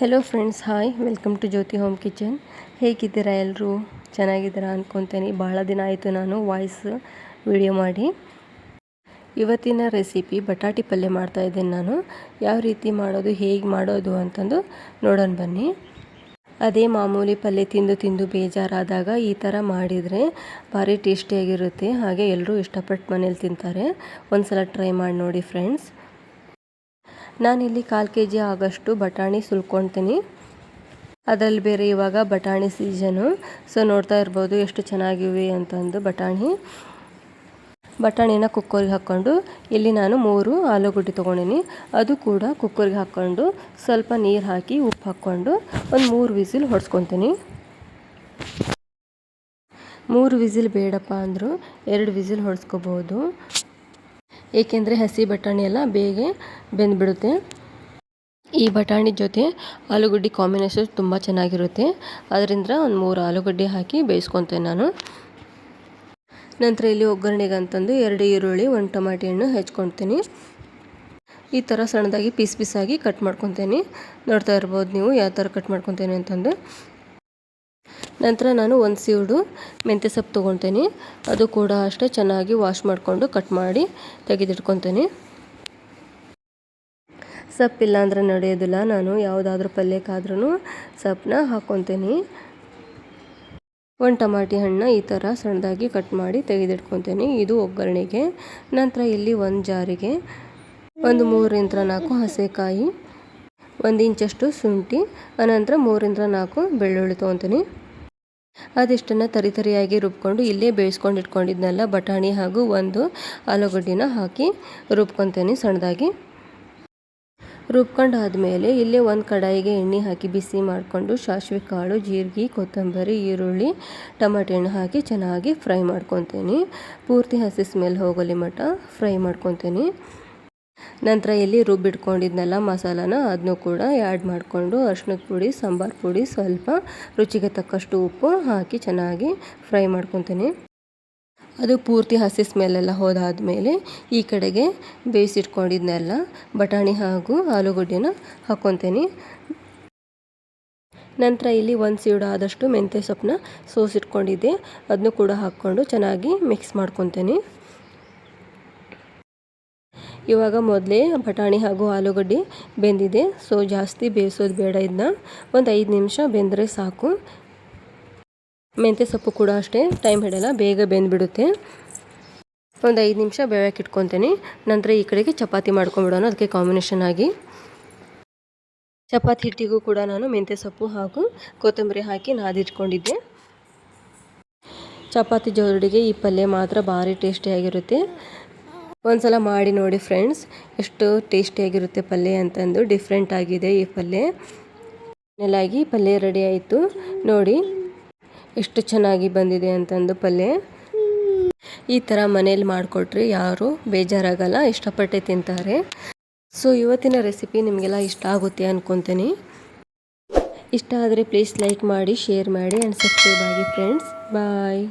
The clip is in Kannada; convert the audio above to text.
Hello friends hi welcome to Jyothi home kitchen ಹೇಗಿದ್ದೀರಾ ಎಲ್ಲರೂ ಚೆನ್ನಾಗಿದ್ದೀರಾ ಅಂದ್ಕೊತೀನಿ ಭಾಳ ದಿನ ಆಯಿತು ನಾನು ವಾಯ್ಸ್ ವಿಡಿಯೋ ಮಾಡಿ. ಇವತ್ತಿನ ರೆಸಿಪಿ ಬಟಾಟಿ ಪಲ್ಯ ಇದ್ದೀನಿ ನಾನು. ಯಾವ ರೀತಿ ಮಾಡೋದು, ಹೇಗೆ ಮಾಡೋದು ಅಂತಂದು ನೋಡೋಣ ಬನ್ನಿ. ಅದೇ ಮಾಮೂಲಿ ಪಲ್ಯ ತಿಂದು ತಿಂದು ಬೇಜಾರಾದಾಗ ಈ ಥರ ಮಾಡಿದರೆ ಭಾರಿ ಟೇಸ್ಟಿಯಾಗಿರುತ್ತೆ. ಹಾಗೆ ಎಲ್ಲರೂ ಇಷ್ಟಪಟ್ಟು ಮನೇಲಿ ತಿಂತಾರೆ. ಒಂದು ಸಲ ಟ್ರೈ ಮಾಡಿ ನೋಡಿ ಫ್ರೆಂಡ್ಸ್ ನಾನಿಲ್ಲಿ ಕಾಲು ಕೆ ಜಿ ಆಗೋಷ್ಟು ಬಟಾಣಿ ಸುಲ್ಕೊತೀನಿ ಅದರಲ್ಲಿ ಬೇರೆ ಇವಾಗ ಬಟಾಣಿ ಸೀಸನು. ಸೊ ನೋಡ್ತಾ ಇರ್ಬೋದು ಎಷ್ಟು ಚೆನ್ನಾಗಿವೆ ಅಂತಂದು ಬಟಾಣಿ. ಬಟಾಣಿನ ಕುಕ್ಕರ್ಗೆ ಹಾಕ್ಕೊಂಡು ಇಲ್ಲಿ ನಾನು ಮೂರು ಆಲೂಗಡ್ಡೆ ತೊಗೊಂಡಿನಿ. ಅದು ಕೂಡ ಕುಕ್ಕರ್ಗೆ ಹಾಕ್ಕೊಂಡು ಸ್ವಲ್ಪ ನೀರು ಹಾಕಿ ಉಪ್ಪು ಹಾಕ್ಕೊಂಡು ಒಂದು ಮೂರು ವಿಸಿಲ್ ಹೊಡ್ಸ್ಕೊತೀನಿ ಮೂರು ವಿಸಿಲ್ ಬೇಡಪ್ಪ ಅಂದರೂ ಎರಡು ವಿಸಿಲ್ ಹೊಡ್ಸ್ಕೋಬೋದು. ಏಕೆಂದರೆ ಹಸಿ ಬಟಾಣಿ ಎಲ್ಲ ಬೇಗ ಬೆಂದುಬಿಡುತ್ತೆ. ಈ ಬಟಾಣಿ ಜೊತೆ ಆಲೂಗಡ್ಡೆ ಕಾಂಬಿನೇಷನ್ ತುಂಬ ಚೆನ್ನಾಗಿರುತ್ತೆ. ಅದರಿಂದ ಒಂದು ಮೂರು ಆಲೂಗಡ್ಡೆ ಹಾಕಿ ಬೇಯಿಸ್ಕೊತೇನೆ ನಾನು. ನಂತರ ಇಲ್ಲಿ ಒಗ್ಗರಣೆಗೆ ಅಂತಂದು ಎರಡು ಈರುಳ್ಳಿ, ಒಂದು ಟೊಮಾಟಿ ಹಣ್ಣು ಹೆಚ್ಕೊತೀನಿ. ಈ ಥರ ಸಣ್ಣದಾಗಿ ಪೀಸ್ ಪೀಸಾಗಿ ಕಟ್ ಮಾಡ್ಕೊತೀನಿ. ನೋಡ್ತಾ ಇರ್ಬೋದು ನೀವು ಯಾವ ಥರ ಕಟ್ ಮಾಡ್ಕೊತೀನಿ ಅಂತಂದು. ನಂತರ ನಾನು ಒಂದು ಸೀಡು ಮೆಂತ್ಯ ಸೊಪ್ಪು ತೊಗೊತೀನಿ. ಅದು ಕೂಡ ಅಷ್ಟೇ ಚೆನ್ನಾಗಿ ವಾಶ್ ಮಾಡಿಕೊಂಡು ಕಟ್ ಮಾಡಿ ತೆಗೆದಿಟ್ಕೊತೀನಿ. ಸೊಪ್ಪಿಲ್ಲ ಅಂದರೆ ನಡೆಯೋದಿಲ್ಲ. ನಾನು ಯಾವುದಾದ್ರೂ ಪಲ್ಯಕ್ಕಾದ್ರೂ ಸೊಪ್ಪನ್ನ ಹಾಕ್ಕೊತೀನಿ. ಒಂದು ಟಮಾಟಿ ಹಣ್ಣು ಈ ಥರ ಸಣ್ಣದಾಗಿ ಕಟ್ ಮಾಡಿ ತೆಗೆದಿಟ್ಕೊತೀನಿ ಇದು ಒಗ್ಗರಣೆಗೆ. ನಂತರ ಇಲ್ಲಿ ಒಂದು ಜಾರಿಗೆ ಒಂದು ಮೂರಿಂದ ನಾಲ್ಕು ಹಸೆಕಾಯಿ, ಒಂದು ಇಂಚಷ್ಟು ಶುಂಠಿ ಅನಂತರ ಮೂರಿಂದ ನಾಲ್ಕು ಬೆಳ್ಳುಳ್ಳಿ ತೊಗೊತೀನಿ. ಅದಿಷ್ಟನ್ನು ತರಿತರಿಯಾಗಿ ರುಬ್ಕೊಂಡು ಇಲ್ಲೇ ಬೇಯಿಸ್ಕೊಂಡು ಇಟ್ಕೊಂಡಿದ್ನೆಲ್ಲ, ಬಟಾಣಿ ಹಾಗೂ ಒಂದು ಆಲೂಗಡ್ಡಿನ ಹಾಕಿ ರುಬ್ಕೊತೀನಿ ಸಣ್ಣದಾಗಿ. ರುಬ್ಕೊಂಡು ಆದಮೇಲೆ ಇಲ್ಲೇ ಒಂದು ಕಡಾಯಿಗೆ ಎಣ್ಣೆ ಹಾಕಿ ಬಿಸಿ ಮಾಡಿಕೊಂಡು ಸಾಸಿವೆ ಕಾಳು, ಜೀರಿಗೆ, ಕೊತ್ತಂಬರಿ, ಈರುಳ್ಳಿ ಟಮಾಟೆ ಹಣ್ಣು ಹಾಕಿ ಚೆನ್ನಾಗಿ ಫ್ರೈ ಮಾಡ್ಕೊತೀನಿ. ಪೂರ್ತಿ ಹಸಿ ಸ್ಮೆಲ್ ಹೋಗಲಿ ಮಟ್ಟ ಫ್ರೈ ಮಾಡ್ಕೊತೀನಿ. ನಂತರ ಇಲ್ಲಿ ರುಬ್ಬಿಟ್ಕೊಂಡಿದ್ನೆಲ್ಲ ಮಸಾಲಾನ ಅದನ್ನು ಕೂಡ ಆ್ಯಡ್ ಮಾಡಿಕೊಂಡು ಅರ್ಶಿನದ ಪುಡಿ, ಸಾಂಬಾರು ಪುಡಿ ಸ್ವಲ್ಪ ರುಚಿಗೆ ತಕ್ಕಷ್ಟು ಉಪ್ಪು ಹಾಕಿ ಚೆನ್ನಾಗಿ ಫ್ರೈ ಮಾಡ್ಕೊತೀನಿ. ಅದು ಪೂರ್ತಿ ಹಸಿ ಸ್ಮೆಲ್ಲೆಲ್ಲ ಹೋದಾದಮೇಲೆ ಈ ಕಡೆಗೆ ಬೇಯಿಸಿಟ್ಕೊಂಡಿದ್ನೆಲ್ಲ ಬಟಾಣಿ ಹಾಗೂ ಆಲೂಗಡ್ಡೆನ ಹಾಕ್ಕೊತೀನಿ ನಂತರ ಇಲ್ಲಿ ಒಂದು ಸೀಡು ಆದಷ್ಟು ಮೆಂತ್ಯ ಸೊಪ್ಪನ್ನ ಸೋಸಿಟ್ಕೊಂಡಿದ್ದೆ. ಅದನ್ನು ಕೂಡ ಹಾಕ್ಕೊಂಡು ಚೆನ್ನಾಗಿ ಮಿಕ್ಸ್ ಮಾಡ್ಕೊತೀನಿ. ಇವಾಗ ಮೊದಲೇ ಬಟಾಣಿ ಹಾಗೂ ಆಲೂಗಡ್ಡೆ ಬೆಂದಿದೆ. ಸೊ, ಜಾಸ್ತಿ ಬೇಯಿಸೋದು ಬೇಡ ಇದನ್ನ ಒಂದು ಐದು ನಿಮಿಷ ಬೆಂದರೆ ಸಾಕು. ಮೆಂತ್ಯ ಸೊಪ್ಪು ಕೂಡ ಅಷ್ಟೇ. ಟೈಮ್ ಹಿಡಲ್ಲ, ಬೇಗ ಬೆಂದ್ಬಿಡುತ್ತೆ. ಒಂದು ಐದು ನಿಮಿಷ ಬೇಯಕ್ಕೆ ಇಟ್ಕೊತೀನಿ. ನಂತರ ಈ ಕಡೆಗೆ ಚಪಾತಿ ಮಾಡ್ಕೊಂಬಿಡೋಣ ಅದಕ್ಕೆ ಕಾಂಬಿನೇಷನ್ ಆಗಿ. ಚಪಾತಿ ಹಿಟ್ಟಿಗೂ ಕೂಡ ನಾನು ಮೆಂತ್ಯ ಸೊಪ್ಪು ಹಾಗೂ ಕೊತ್ತಂಬರಿ ಹಾಕಿ ನಾದಿಟ್ಕೊಂಡಿದ್ದೆ. ಚಪಾತಿ ಜೋರಡಿಗೆ ಈ ಪಲ್ಯ ಮಾತ್ರ ಭಾರಿ ಟೇಸ್ಟಿಯಾಗಿರುತ್ತೆ ಒಂದ್ಸಲ ಮಾಡಿ ನೋಡಿ ಫ್ರೆಂಡ್ಸ್ ಎಷ್ಟು ಟೇಸ್ಟಿಯಾಗಿರುತ್ತೆ ಪಲ್ಯ ಅಂತಂದು ಡಿಫ್ರೆಂಟ್ ಆಗಿದೆ ಈ ಪಲ್ಯ. ನೆಲಾಗಿ ಪಲ್ಯ ರೆಡಿ ಆಯಿತು. ನೋಡಿ, ಎಷ್ಟು ಚೆನ್ನಾಗಿ ಬಂದಿದೆ ಅಂತಂದು ಪಲ್ಯ. ಈ ಥರ ಮನೇಲಿ ಮಾಡಿಕೊಟ್ರೆ ಯಾರು ಬೇಜಾರಾಗಲ್ಲ, ಇಷ್ಟಪಟ್ಟೆ ತಿಂತಾರೆ. ಸೊ ಇವತ್ತಿನ ರೆಸಿಪಿ ನಿಮಗೆಲ್ಲ ಇಷ್ಟ ಆಗುತ್ತೆ ಅಂದ್ಕೊತೀನಿ ಇಷ್ಟ ಆದರೆ ಪ್ಲೀಸ್ ಲೈಕ್ ಮಾಡಿ ಶೇರ್ ಮಾಡಿ ಆ್ಯಂಡ್ ಸಬ್ಸ್ಕ್ರೈಬ್ ಆಗಿ ಫ್ರೆಂಡ್ಸ್ ಬಾಯ್